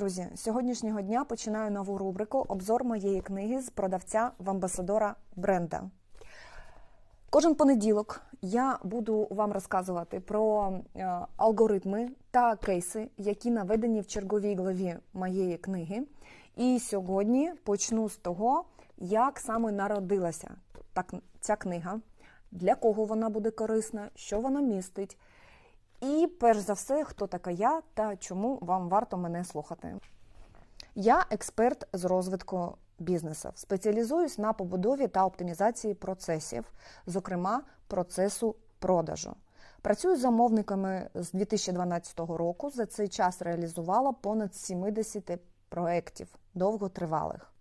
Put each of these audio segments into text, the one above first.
Друзі, сьогоднішнього дня починаю нову рубрику Обзор моєї книги з продавця в амбасадора бренда. Кожен понеділок я буду вам розказувати про е, алгоритми та кейси, які наведені в черговій главі моєї книги. І сьогодні почну з того, як саме народилася ця книга, для кого вона буде корисна, що вона містить. І перш за все, хто така я та чому вам варто мене слухати. Я експерт з розвитку бізнесу. Спеціалізуюсь на побудові та оптимізації процесів, зокрема процесу продажу. Працюю з замовниками з 2012 року. За цей час реалізувала понад 70 проєктів довготривалих.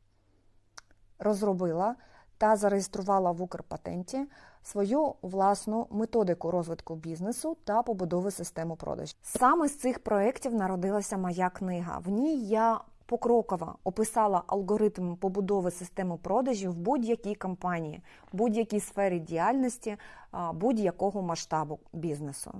Розробила та зареєструвала в Укрпатенті свою власну методику розвитку бізнесу та побудови системи продажів. Саме з цих проєктів народилася моя книга. В ній я покроково описала алгоритм побудови системи продажів в будь-якій компанії, будь-якій сфері діяльності, будь-якого масштабу бізнесу.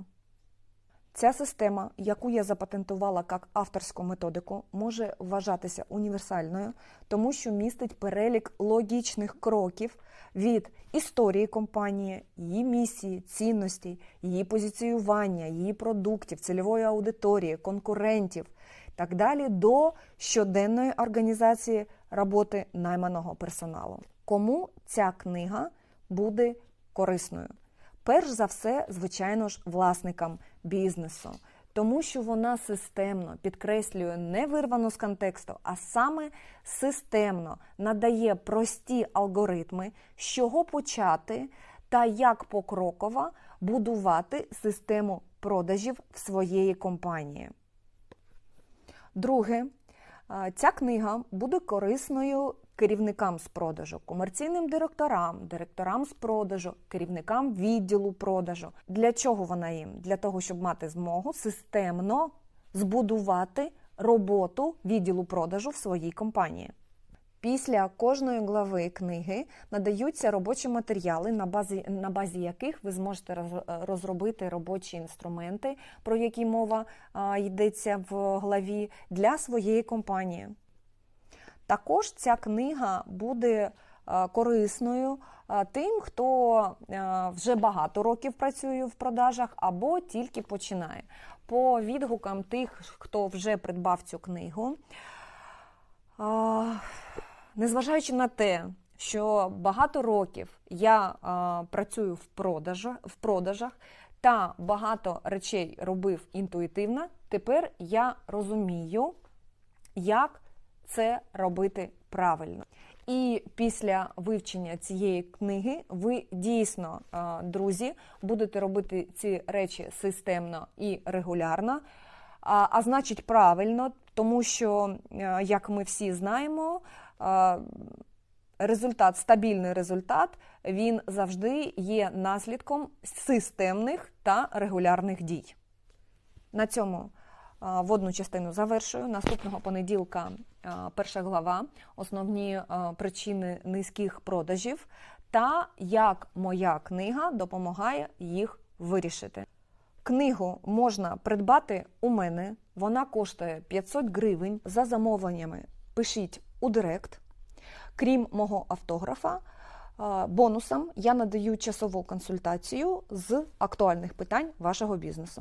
Ця система, яку я запатентувала як авторську методику, може вважатися універсальною, тому що містить перелік логічних кроків від історії компанії, її місії, цінностей, її позиціювання, її продуктів, цільової аудиторії, конкурентів так далі до щоденної організації роботи найманого персоналу. Кому ця книга буде корисною? Перш за все, звичайно ж, власникам бізнесу, тому що вона системно підкреслює не вирвано з контексту, а саме системно надає прості алгоритми, з чого почати та як покроково будувати систему продажів в своєї компанії. Друге, ця книга буде корисною керівникам з продажу, комерційним директорам, директорам з продажу, керівникам відділу продажу. Для чого вона їм? Для того, щоб мати змогу системно збудувати роботу відділу продажу в своїй компанії. Після кожної глави книги надаються робочі матеріали, на базі на базі яких ви зможете розробити робочі інструменти, про які мова йдеться в главі, для своєї компанії. Також ця книга буде корисною тим, хто вже багато років працює в продажах або тільки починає. По відгукам тих, хто вже придбав цю книгу. Незважаючи на те, що багато років я працюю в продажах, в продажах та багато речей робив інтуїтивно, тепер я розумію, як це робити правильно. І після вивчення цієї книги ви дійсно, друзі, будете робити ці речі системно і регулярно, а, а значить, правильно, тому що, як ми всі знаємо, результат, стабільний результат, він завжди є наслідком системних та регулярних дій. На цьому водну частину завершую. Наступного понеділка перша глава, основні причини низьких продажів та як моя книга допомагає їх вирішити. Книгу можна придбати у мене, вона коштує 500 гривень за замовленнями. Пишіть у Директ. Крім мого автографа, бонусом я надаю часову консультацію з актуальних питань вашого бізнесу.